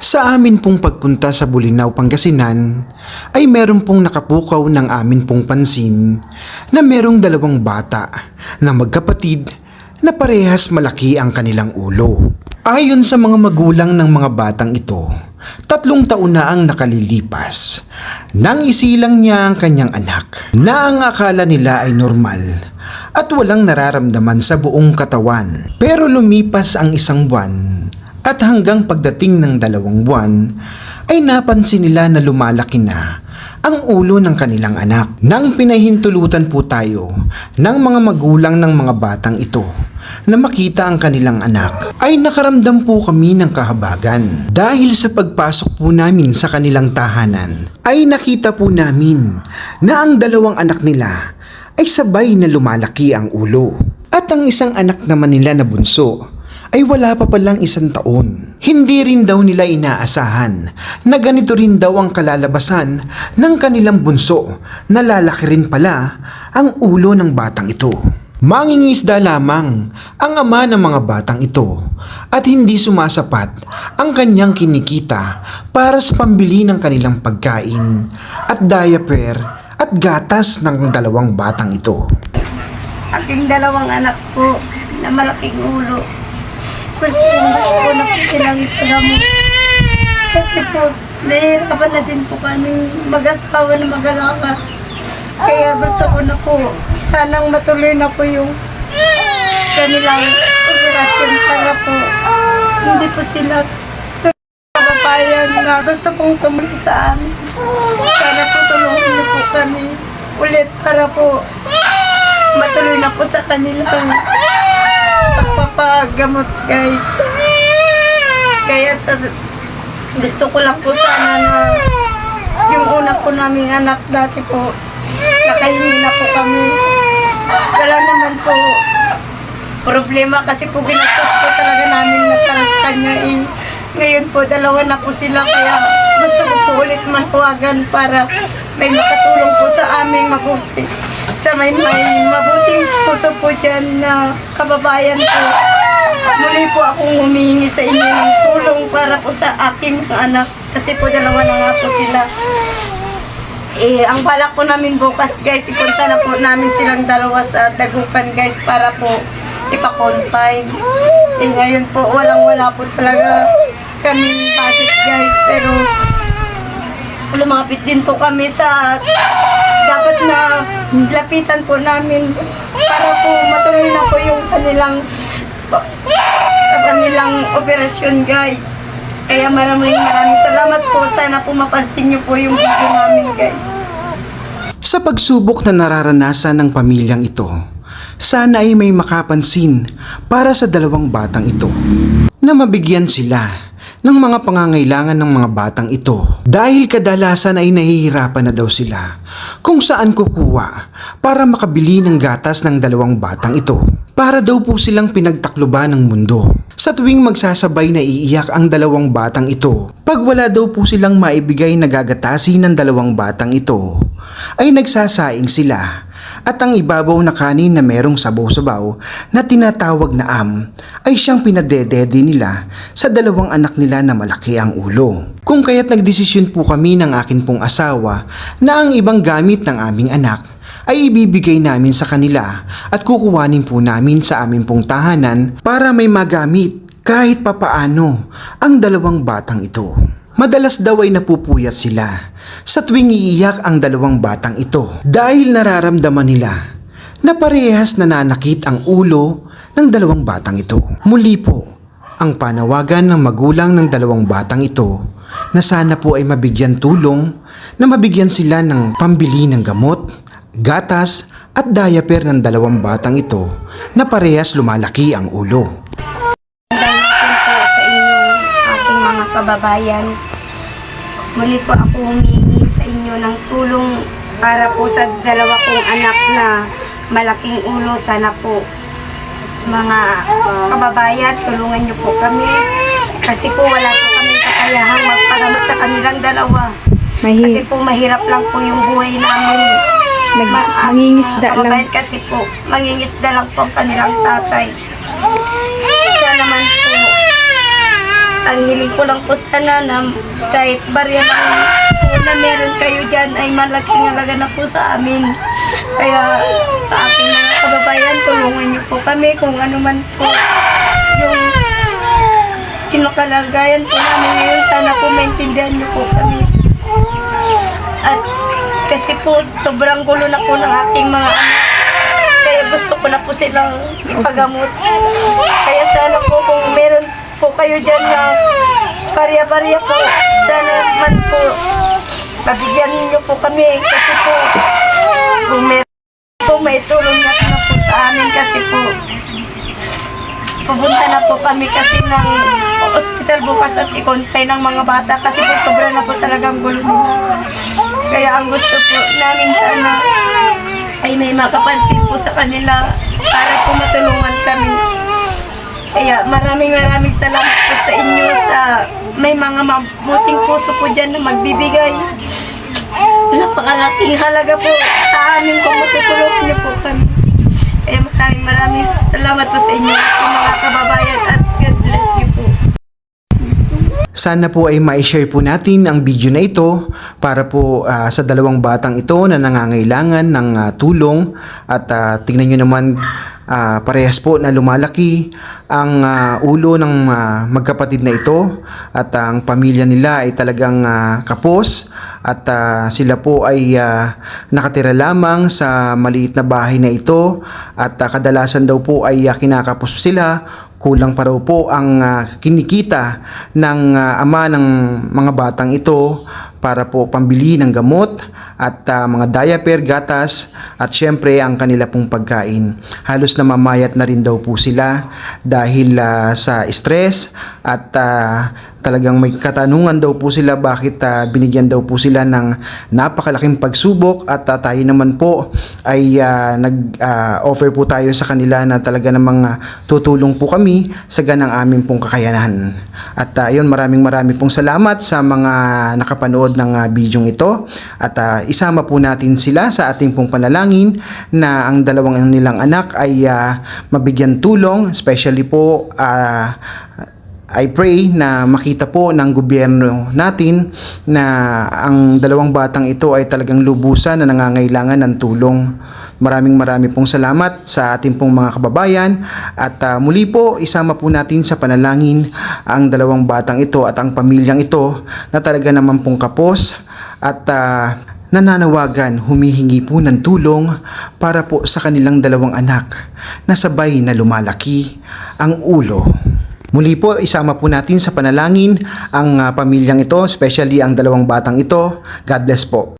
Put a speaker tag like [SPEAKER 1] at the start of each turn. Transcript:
[SPEAKER 1] Sa amin pong pagpunta sa Bulinaw, Pangasinan ay meron pong nakapukaw ng amin pong pansin na merong dalawang bata na magkapatid na parehas malaki ang kanilang ulo. Ayon sa mga magulang ng mga batang ito, tatlong taon na ang nakalilipas nang isilang niya ang kanyang anak na ang akala nila ay normal at walang nararamdaman sa buong katawan. Pero lumipas ang isang buwan at hanggang pagdating ng dalawang buwan ay napansin nila na lumalaki na ang ulo ng kanilang anak. Nang pinahintulutan po tayo ng mga magulang ng mga batang ito na makita ang kanilang anak ay nakaramdam po kami ng kahabagan. Dahil sa pagpasok po namin sa kanilang tahanan ay nakita po namin na ang dalawang anak nila ay sabay na lumalaki ang ulo. At ang isang anak naman nila na bunso ay wala pa palang isang taon. Hindi rin daw nila inaasahan na ganito rin daw ang kalalabasan ng kanilang bunso na lalaki rin pala ang ulo ng batang ito. Mangingisda lamang ang ama ng mga batang ito at hindi sumasapat ang kanyang kinikita para sa pambili ng kanilang pagkain at diaper at gatas ng dalawang batang ito.
[SPEAKER 2] aking dalawang anak po na malaking ulo. Gusto ko po na po silang ipagamot. Kasi po, nahihirapan na din po kami mag-asawa na mag-alaga. Kaya gusto ko na po, sanang matuloy na po yung kanilang operasyon para po hindi po sila kababayan na gusto pong tumulong sa amin. Sana po tulungan niyo po kami ulit para po matuloy na po sa kanilang pagpapagamot guys. Kaya sa gusto ko lang po sana na yung una po naming anak dati po nakahingi na po kami. Wala naman po problema kasi po ginastos po talaga namin na para sa kanya eh. Ngayon po dalawa na po sila kaya gusto ko po ulit manhuwagan para may makatulong po sa aming mabuti. Sa may may mabuting puso po dyan na kababayan po. Muli po akong humihingi sa inyo ng tulong para po sa aking anak kasi po dalawa na nga po sila. Eh, ang balak po namin bukas guys, ipunta na po namin silang dalawa sa dagupan guys para po ipa-confine. Eh, ngayon po, walang-wala po talaga kami budget guys. Pero, lumapit din po kami sa dapat na lapitan po namin para po matuloy na po yung kanilang kanilang operasyon guys. Kaya maraming maraming salamat po. Sana po mapansin niyo po yung video namin guys.
[SPEAKER 1] Sa pagsubok na nararanasan ng pamilyang ito, sana ay may makapansin para sa dalawang batang ito na mabigyan sila ng mga pangangailangan ng mga batang ito. Dahil kadalasan ay nahihirapan na daw sila kung saan kukuha para makabili ng gatas ng dalawang batang ito. Para daw po silang pinagtakloban ng mundo. Sa tuwing magsasabay na iiyak ang dalawang batang ito, pag wala daw po silang maibigay na gagatasin ng dalawang batang ito, ay nagsasaing sila at ang ibabaw na kanin na merong sabaw-sabaw na tinatawag na am ay siyang pinadedede nila sa dalawang anak nila na malaki ang ulo. Kung kaya't nagdesisyon po kami ng akin pong asawa na ang ibang gamit ng aming anak ay ibibigay namin sa kanila at kukuhanin po namin sa aming pong tahanan para may magamit kahit papaano ang dalawang batang ito. Madalas daw ay napupuyat sila sa tuwing iiyak ang dalawang batang ito dahil nararamdaman nila na parehas nananakit ang ulo ng dalawang batang ito. Muli po, ang panawagan ng magulang ng dalawang batang ito na sana po ay mabigyan tulong na mabigyan sila ng pambili ng gamot, gatas at diaper ng dalawang batang ito na parehas lumalaki ang ulo.
[SPEAKER 2] Dahil po sa inyong aking mga kababayan. Muli po ako humingi sa inyo ng tulong para po sa dalawa kong anak na malaking ulo. Sana po mga kababayan, tulungan niyo po kami. Kasi po wala po kami kakayahang magpagamot sa kanilang dalawa. Kasi
[SPEAKER 3] Mahi,
[SPEAKER 2] po mahirap lang po yung buhay namin.
[SPEAKER 3] nag,
[SPEAKER 2] Ma-
[SPEAKER 3] mangingisda lang.
[SPEAKER 2] kababayan kasi po, mangingisda lang po ang kanilang tatay. Siya naman po, ang hiling ko lang po sana na kahit barya lang na meron kayo dyan ay malaking halaga na po sa amin. Kaya sa ating mga kababayan, tulungan niyo po kami kung ano man po yung kinukalagayan po namin ngayon. Sana po maintindihan niyo po kami. At kasi po sobrang gulo na po ng aking mga anak. Kaya gusto ko na po silang ipagamot. Kaya sana po kung meron po kayo dyan na barya-barya po, sana man po pabigyan niyo po kami. Kasi po kung meron po may tulong na po sa amin kasi po pupunta na po kami kasi ng hospital bukas at ikontay ng mga bata kasi po sobra na po talagang gulo nila. Kaya ang gusto po namin sana ay may makapansin po sa kanila para po matulungan kami. Kaya maraming maraming salamat po sa inyo sa may mga mabuting puso po dyan na magbibigay. Napakalaking halaga po sa amin kung matutulungan niyo po kami. Kaya maraming maraming salamat po sa inyo mga kababayan at God bless you po.
[SPEAKER 1] Sana po ay ma-share po natin ang video na ito para po ah, sa dalawang batang ito na nangangailangan ng ah, tulong at ah, tingnan nyo naman ah, parehas po na lumalaki ang ah, ulo ng ah, magkapatid na ito at ang pamilya nila ay talagang ah, kapos at ah, sila po ay ah, nakatira lamang sa maliit na bahay na ito at ah, kadalasan daw po ay ah, kinakapos sila. Kulang pa raw po ang ah, kinikita ng ah, ama ng mga batang ito para po pambili ng gamot at ah, mga diaper, gatas at syempre ang kanila pong pagkain. Halos namamayat na rin daw po sila dahil ah, sa stress at ah, talagang may katanungan daw po sila bakit ah, binigyan daw po sila ng napakalaking pagsubok at ah, tayo naman po ay ah, nag-offer po tayo sa kanila na talaga namang ah, tutulong po kami sa ganang aming pong kakayanan. At ah, yun maraming maraming pong salamat sa mga nakapanood ng uh, bidyong ito at ah, isama po natin sila sa ating pong panalangin na ang dalawang nilang anak ay ah, mabigyan tulong especially po ah, I pray na makita po ng gobyerno natin na ang dalawang batang ito ay talagang lubusan na nangangailangan ng tulong. Maraming marami pong salamat sa ating pong mga kababayan at ah, muli po isama po natin sa panalangin ang dalawang batang ito at ang pamilyang ito na talaga naman pong kapos at ah, nananawagan humihingi po ng tulong para po sa kanilang dalawang anak na sabay na lumalaki ang ulo. Muli po, isama po natin sa panalangin ang ah, pamilyang ito, especially ang dalawang batang ito. God bless po.